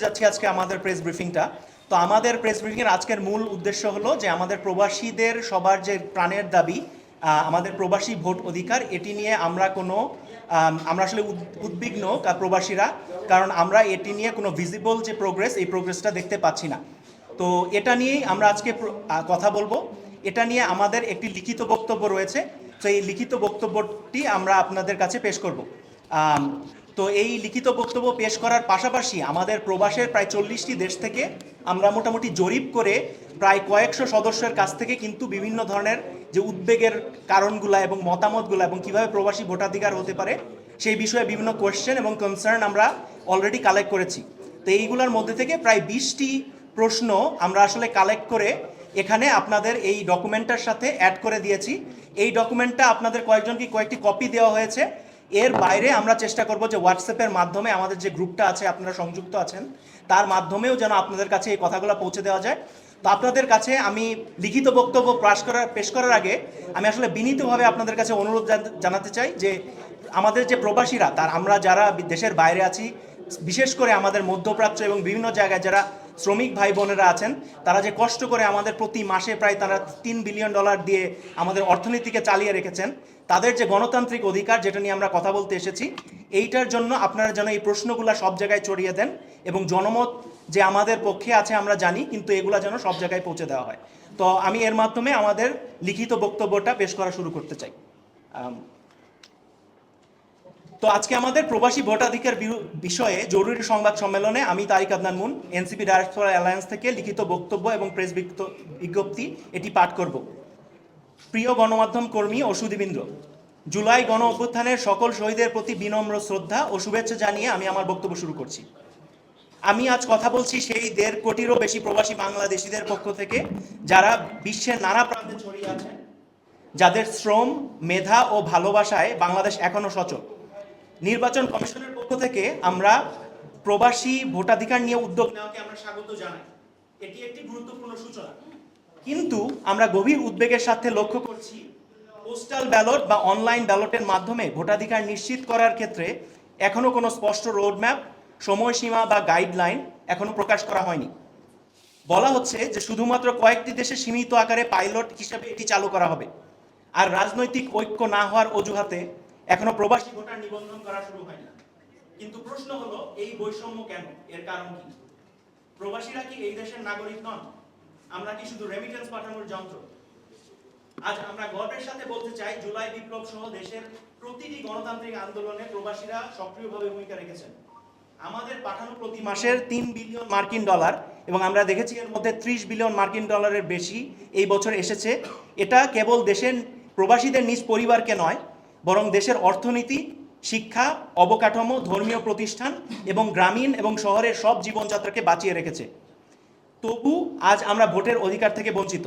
যাচ্ছি আজকে আমাদের প্রেস ব্রিফিংটা তো আমাদের প্রেস ব্রিফিংয়ের আজকের মূল উদ্দেশ্য হলো যে আমাদের প্রবাসীদের সবার যে প্রাণের দাবি আমাদের প্রবাসী ভোট অধিকার, এটি নিয়ে আমরা কোনো আমরা আসলে উদ- উদ্বিগ্ন প্রবাসীরা, কারণ আমরা এটি নিয়ে কোনো ভিজিবল যে প্রোগ্রেস এই প্রোগ্রেসটা দেখতে পাচ্ছি না। তো এটা নিয়েই আমরা আজকে কথা বলব। এটা নিয়ে আমাদের একটি লিখিত বক্তব্য রয়েছে। তো এই লিখিত বক্তব্যটি আমরা আপনাদের কাছে পেশ করব। তো এই লিখিত বক্তব্য পেশ করার পাশাপাশি আমাদের প্রবাসের প্রায় চল্লিশটি দেশ থেকে আমরা মোটামুটি জরিপ করে প্রায় কয়েকশো সদস্যের কাছ থেকে কিন্তু বিভিন্ন ধরনের যে উদ্বেগের কারণগুলা এবং মতামতগুলা এবং কীভাবে প্রবাসী ভোটাধিকার হতে পারে, সেই বিষয়ে বিভিন্ন কোয়েশ্চেন এবং কনসার্ন আমরা অলরেডি কালেক্ট করেছি। তো এইগুলোর মধ্যে থেকে প্রায় বিশটি প্রশ্ন আমরা আসলে কালেক্ট করে এখানে আপনাদের এই ডকুমেন্টটার সাথে অ্যাড করে দিয়েছি। এই ডকুমেন্টটা আপনাদের কয়েকজনকে কয়েকটি কপি দেওয়া হয়েছে। এর বাইরে আমরা চেষ্টা করব যে হোয়াটসঅ্যাপের মাধ্যমে আমাদের যে গ্রুপটা আছে, আপনারা সংযুক্ত আছেন, তার মাধ্যমেও যেন আপনাদের কাছে এই কথাগুলো পৌঁছে দেওয়া যায়। তো আপনাদের কাছে আমি লিখিত বক্তব্য পাশ করার, পেশ করার আগে আমি আসলে বিনীতভাবে আপনাদের কাছে অনুরোধ জানাতে চাই যে আমাদের যে প্রবাসীরা, তার আমরা যারা দেশের বাইরে আছি, বিশেষ করে আমাদের মধ্যপ্রাচ্য এবং বিভিন্ন জায়গায় যারা শ্রমিক ভাই বোনেরা আছেন, তারা যে কষ্ট করে আমাদের প্রতি মাসে প্রায় তারা তিন বিলিয়ন ডলার দিয়ে আমাদের অর্থনীতিকে চালিয়ে রেখেছেন, তাদের যে গণতান্ত্রিক অধিকার যেটা নিয়ে আমরা কথা বলতে এসেছি, এইটার জন্য আপনারা যেন এই প্রশ্নগুলো সব জায়গায় ছড়িয়ে দেন এবং জনমত যে আমাদের পক্ষে আছে আমরা জানি, কিন্তু এগুলা যেন সব জায়গায় পৌঁছে দেওয়া হয়। তো আমি এর মাধ্যমে আমাদের লিখিত বক্তব্যটা পেশ করা শুরু করতে চাই। তো আজকে আমাদের প্রবাসী ভোটাধিকার বিষয়ে জরুরি সংবাদ সম্মেলনে আমি Tariq Adnan Mun, NCP director alliance থেকে লিখিত বক্তব্য এবং প্রেস বিজ্ঞপ্তি এটি পাঠ করব। প্রিয় গণমাধ্যম কর্মী ও সুদীবৃন্দ, জুলাই গণ অভ্যুত্থানের সকল শহীদের প্রতি বিনম্র শ্রদ্ধা ও শুভেচ্ছা জানিয়ে আমি আমার বক্তব্য শুরু করছি। আমি আজ কথা বলছি সেই দেড় কোটিরও বেশি প্রবাসী বাংলাদেশিদের পক্ষ থেকে যারা বিশ্বের নানা প্রান্তে ছড়িয়ে আছেন, যাদের শ্রম, মেধা ও ভালোবাসায় বাংলাদেশ এখনও সচল। নির্বাচন কমিশনের পক্ষ থেকে আমরা প্রবাসী ভোটাধিকার নিয়ে উদ্যোগ নেওয়াকে আমরা স্বাগত জানাই। এটি একটি গুরুত্বপূর্ণ সূচনা। কিন্তু আমরা গভীর উদ্বেগের সাথে লক্ষ্য করছি, পোস্টাল ব্যালট বা অনলাইন ব্যালটের মাধ্যমে ভোটাধিকার নিশ্চিত করার ক্ষেত্রে এখনও কোনো স্পষ্ট রোডম্যাপ, সময়সীমা বা গাইডলাইন এখনও প্রকাশ করা হয়নি। বলা হচ্ছে যে শুধুমাত্র কয়েকটি দেশে সীমিত আকারে পাইলট হিসেবে এটি চালু করা হবে। আর রাজনৈতিক ঐক্য না হওয়ার অজুহাতে এখনও প্রবাসী ভোটার নিবন্ধন করা শুরু হয় না। কিন্তু প্রশ্ন হলো, এই বৈষম্য কেন? এর কারণ কি? প্রবাসীরা কি এই দেশের নাগরিক নন? আমরা কি শুধু রেমিটেন্স পাঠানোর যন্ত্র? আজ আমরা গর্বের সাথে বলতে চাই, জুলাই বিপ্লব সহ দেশের প্রতিটি গণতান্ত্রিক আন্দোলনে প্রবাসীরা সক্রিয়ভাবে ভূমিকা রেখেছেন। আমাদের পাঠানো প্রতি মাসের তিন বিলিয়ন মার্কিন ডলার এবং আমরা দেখেছি এর মধ্যে ত্রিশ বিলিয়ন মার্কিন ডলারের বেশি এই বছর এসেছে। এটা কেবল দেশের প্রবাসীদের নিজ পরিবারকে নয় বরং দেশের অর্থনীতি, শিক্ষা, অবকাঠামো, ধর্মীয় প্রতিষ্ঠান এবং গ্রামীণ এবং শহরের সব জীবনযাত্রাকে বাঁচিয়ে রেখেছে। তবু আজ আমরা ভোটের অধিকার থেকে বঞ্চিত।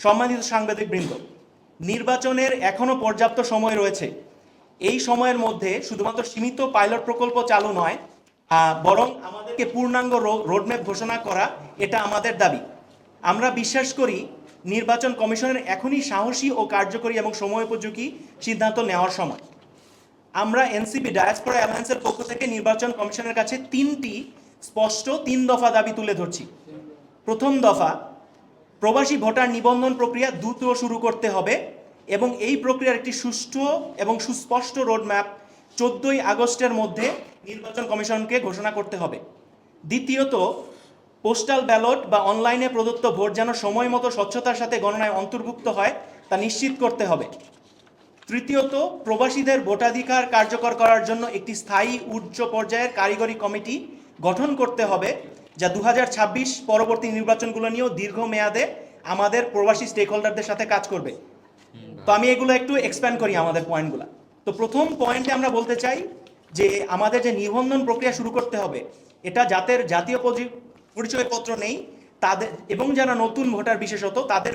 সম্মানিত সাংবাদিক বৃন্দ নির্বাচনের এখনও পর্যাপ্ত সময় রয়েছে। এই সময়ের মধ্যে শুধুমাত্র সীমিত পাইলট প্রকল্প চালু নয় বরং আমাদেরকে পূর্ণাঙ্গ রোডম্যাপ ঘোষণা করা এটা আমাদের দাবি। আমরা বিশ্বাস করি নির্বাচন কমিশনের এখনই সাহসী ও কার্যকরী এবং সময়োপযোগী সিদ্ধান্ত নেওয়ার সময়। আমরা এনসিপি ডায়াসপোরা অ্যালায়েন্সের পক্ষ থেকে নির্বাচন কমিশনের কাছে তিনটি স্পষ্ট তিন দফা দাবি তুলে ধরছি। প্রথম দফা, প্রবাসী ভোটার নিবন্ধন প্রক্রিয়া দ্রুত শুরু করতে হবে এবং এই প্রক্রিয়ার একটি সুষ্ঠু এবং সুস্পষ্ট রোডম্যাপ চোদ্দোই আগস্টের মধ্যে নির্বাচন কমিশনকে ঘোষণা করতে হবে। দ্বিতীয়ত পোস্টাল ব্যালট বা অনলাইনে প্রদত্ত ভোট যেন সময় মতো স্বচ্ছতার সাথে গণনায় অন্তর্ভুক্ত হয়, তা নিশ্চিত করতে হবে। তৃতীয়ত, প্রবাসীদের ভোটাধিকার কার্যকর করার জন্য একটি স্থায়ী উচ্চ পর্যায়ের কারিগরি কমিটি গঠন করতে হবে, যা দুহাজার ছাব্বিশ পরবর্তী নির্বাচনগুলো নিয়েও দীর্ঘমেয়াদে আমাদের প্রবাসী স্টেক হোল্ডারদের সাথে কাজ করবে। তো আমি এগুলো একটু এক্সপ্যান্ড করি আমাদের পয়েন্টগুলো তো প্রথম পয়েন্টে আমরা বলতে চাই যে, আমাদের যে নিবন্ধন প্রক্রিয়া শুরু করতে হবে, এটা জাতের জাতীয় পরিচয়পত্র নেই। তাদের, এবং যারা নতুন ভোটার বিশেষত, তাদের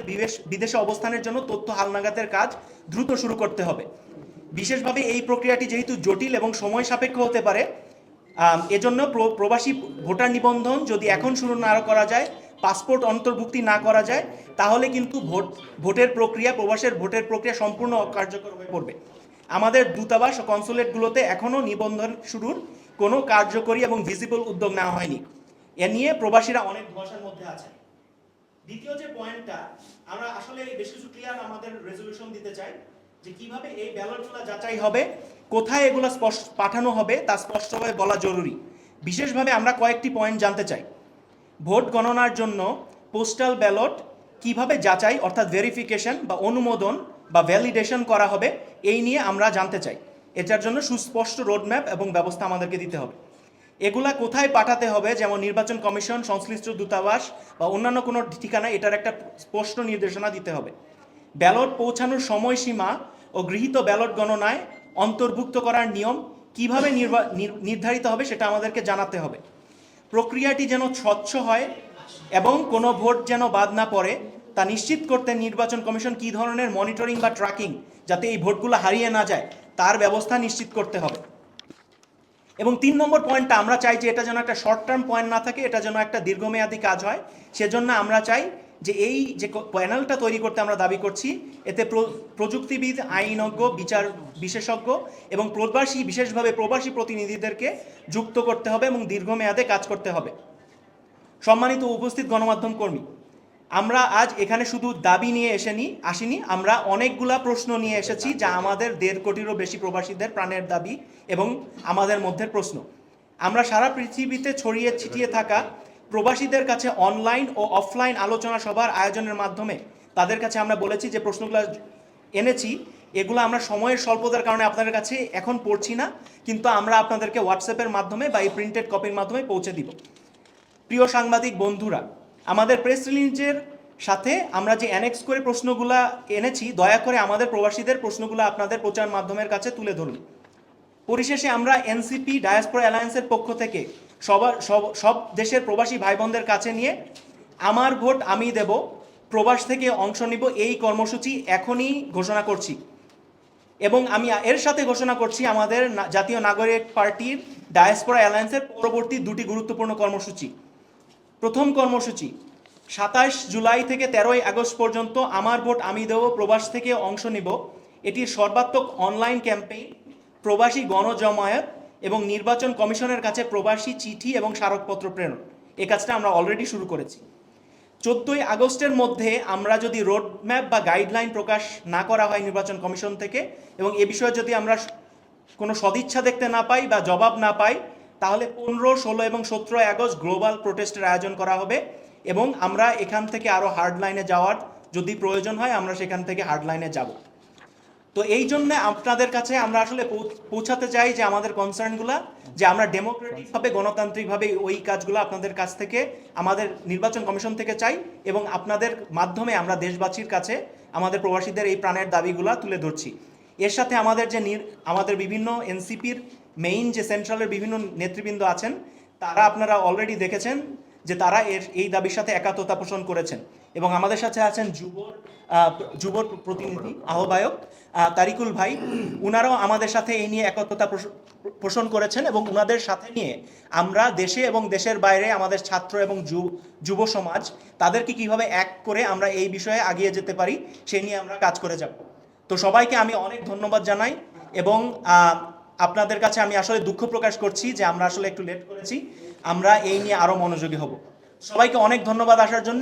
বিদেশ- অবস্থানের জন্য তথ্য হালনাগাদের কাজ দ্রুত শুরু করতে হবে। বিশেষভাবে এই প্রক্রিয়াটি যেহেতু জটিল এবং সময় সাপেক্ষ হতে পারে এজন্য প্র- প্রবাসী ভোটার নিবন্ধন যদি এখন শুরু না করা যায়, পাসপোর্ট অন্তর্ভুক্তি না করা যায়, তাহলে কিন্তু ভোট, ভোটের প্রক্রিয়া, প্রবাসের ভোটের প্রক্রিয়া সম্পূর্ণ অকার্যকর হয়ে পড়বে। আমাদের দূতাবাস ও কনসুলেটগুলোতে এখনও নিবন্ধন শুরুর কোনো কার্যকরী এবং ভিজিবল উদ্যোগ নেওয়া হয়নি। এ নিয়ে প্রবাসীরা অনেক ধোয়াশার মধ্যে আছে দ্বিতীয় যে পয়েন্টটা আমরা আসলে বেশ কিছু ক্লিয়ার আমাদের রেজলিউশন দিতে চাই যে কীভাবে এই ব্যালটগুলো যাচাই হবে, কোথায় এগুলো স্পষ্ট পাঠানো হবে তা স্পষ্টভাবে বলা জরুরি। বিশেষভাবে আমরা কয়েকটি পয়েন্ট জানতে চাই। ভোট গণনার জন্য পোস্টাল ব্যালট কীভাবে যাচাই, অর্থাৎ ভেরিফিকেশন বা অনুমোদন বা ভ্যালিডেশন করা হবে, এই নিয়ে আমরা জানতে চাই। এটার জন্য সুস্পষ্ট রোডম্যাপ এবং ব্যবস্থা আমাদেরকে দিতে হবে। এগুলা কোথায় পাঠাতে হবে? যেমন নির্বাচন কমিশন, সংশ্লিষ্ট দূতাবাস বা অন্যান্য কোনো ঠিকানায় এটার একটা স্পষ্ট নির্দেশনা দিতে হবে। ব্যালট পৌঁছানোর সময়সীমা ও গৃহীত ব্যালট গণনায় অন্তর্ভুক্ত করার নিয়ম কীভাবে নির্ধারিত হবে সেটা আমাদেরকে জানাতে হবে। প্রক্রিয়াটি যেন স্বচ্ছ হয় এবং কোনো ভোট যেন বাদ না পড়ে, তা নিশ্চিত করতে নির্বাচন কমিশন কী ধরনের মনিটরিং বা ট্র্যাকিং যাতে এই ভোটগুলো হারিয়ে না যায়, তার ব্যবস্থা নিশ্চিত করতে হবে। এবং তিন নম্বর পয়েন্টটা আমরা চাই যে এটা যেন একটা শর্ট টার্ম পয়েন্ট না থাকে, এটা যেন একটা দীর্ঘমেয়াদী কাজ হয়। সেজন্য আমরা চাই যে এই যে প্যানেলটা তৈরি করতে আমরা দাবি করছি, এতে প্রযুক্তিবিদ, আইনজ্ঞ, বিচার বিশেষজ্ঞ এবং প্রবাসী, বিশেষভাবে প্রবাসী প্রতিনিধিদেরকে যুক্ত করতে হবে এবং দীর্ঘমেয়াদে কাজ করতে হবে। সম্মানিত উপস্থিত গণমাধ্যম কর্মী আমরা আজ এখানে শুধু দাবি নিয়ে এসেনি, আসিনি, আমরা অনেকগুলা প্রশ্ন নিয়ে এসেছি যা আমাদের দেড় কোটিরও বেশি প্রবাসীদের প্রাণের দাবি এবং আমাদের মধ্যে প্রশ্ন। আমরা সারা পৃথিবীতে ছড়িয়ে ছিটিয়ে থাকা প্রবাসীদের কাছে অনলাইন ও অফলাইন আলোচনা সভার আয়োজনের মাধ্যমে তাদের কাছে আমরা বলেছি যে প্রশ্নগুলো এনেছি, এগুলো আমরা সময়ের স্বল্পতার কারণে আপনাদের কাছে এখন পড়ছি না, কিন্তু আমরা আপনাদেরকে হোয়াটসঅ্যাপের মাধ্যমে বা এই প্রিন্টেড কপির মাধ্যমে পৌঁছে দিব। প্রিয় সাংবাদিক বন্ধুরা আমাদের প্রেস রিলিজের সাথে আমরা যে অ্যানেক্স করে প্রশ্নগুলা এনেছি, দয়া করে আমাদের প্রবাসীদের প্রশ্নগুলো আপনাদের প্রচার মাধ্যমের কাছে তুলে ধরুন। পরিশেষে আমরা এনসিপি ডায়াসপোরা অ্যালায়েন্সের পক্ষ থেকে সবার, সব সব দেশের প্রবাসী ভাই বোনদের কাছে নিয়ে আমার ভোট আমি দেব, প্রবাস থেকে অংশ নিব, এই কর্মসূচি এখনই ঘোষণা করছি। এবং আমি এর সাথে ঘোষণা করছি আমাদের জাতীয় নাগরিক পার্টির ডায়াসপোরা অ্যালায়েন্সের পরবর্তী দুটি গুরুত্বপূর্ণ কর্মসূচি। প্রথম কর্মসূচি, সাতাশ জুলাই থেকে তেরোই আগস্ট পর্যন্ত আমার ভোট আমি দেব, প্রবাস থেকে অংশ নিব। এটির সর্বাত্মক অনলাইন ক্যাম্পেইন, প্রবাসী গণজমায়েত এবং নির্বাচন কমিশনের কাছে প্রবাসী চিঠি এবং স্মারকপত্র প্রেরণ। এ কাজটা আমরা অলরেডি শুরু করেছি। চোদ্দোই আগস্টের মধ্যে আমরা যদি রোড ম্যাপ বা গাইডলাইন প্রকাশ না করা হয় নির্বাচন কমিশন থেকে এবং এ বিষয়ে যদি আমরা কোনো সদিচ্ছা দেখতে না পাই বা জবাব না পাই তাহলে পনেরো, ষোলো এবং সতেরোই আগস্ট গ্লোবাল প্রোটেস্টের আয়োজন করা হবে এবং আমরা এখান থেকে আরও হার্ড লাইনে যাওয়ার যদি প্রয়োজন হয়, আমরা সেখান থেকে হার্ড লাইনে যাব। তো এই জন্য আপনাদের কাছে আমরা আসলে পৌঁছাতে চাই যে আমাদের কনসার্নগুলো যে আমরা ডেমোক্রেটিকভাবে গণতান্ত্রিকভাবে ওই কাজগুলো আপনাদের কাছ থেকে, আমাদের নির্বাচন কমিশন থেকে চাই এবং আপনাদের মাধ্যমে আমরা দেশবাসীর কাছে, আমাদের প্রবাসীদের এই প্রাণের দাবিগুলো তুলে ধরছি। এর সাথে আমাদের যে আমাদের বিভিন্ন এনসিপির মেইন যে সেন্ট্রালের বিভিন্ন নেতৃবৃন্দ আছেন তারা আপনারা অলরেডি দেখেছেন যে তারা এর এই দাবির সাথে একাত্মতা পোষণ করেছেন। এবং আমাদের সাথে আছেন যুবর আহ, যুবর প্রতিনিধি আহ্বায়ক তারিকুল ভাই। উনারাও আমাদের সাথে এই নিয়ে একত্রতা পোষ- পোষণ করেছেন এবং উনাদের সাথে নিয়ে আমরা দেশে এবং দেশের বাইরে আমাদের ছাত্র এবং যুব সমাজ তাদেরকে কীভাবে এক করে আমরা এই বিষয়ে আগিয়ে যেতে পারি সেই নিয়ে আমরা কাজ করে যাব। তো সবাইকে আমি অনেক ধন্যবাদ জানাই এবং আপনাদের কাছে আমি আসলে দুঃখ প্রকাশ করছি যে আমরা আসলে একটু লেট করেছি। আমরা এই নিয়ে আরও মনোযোগী হব। সবাইকে অনেক ধন্যবাদ আসার জন্য।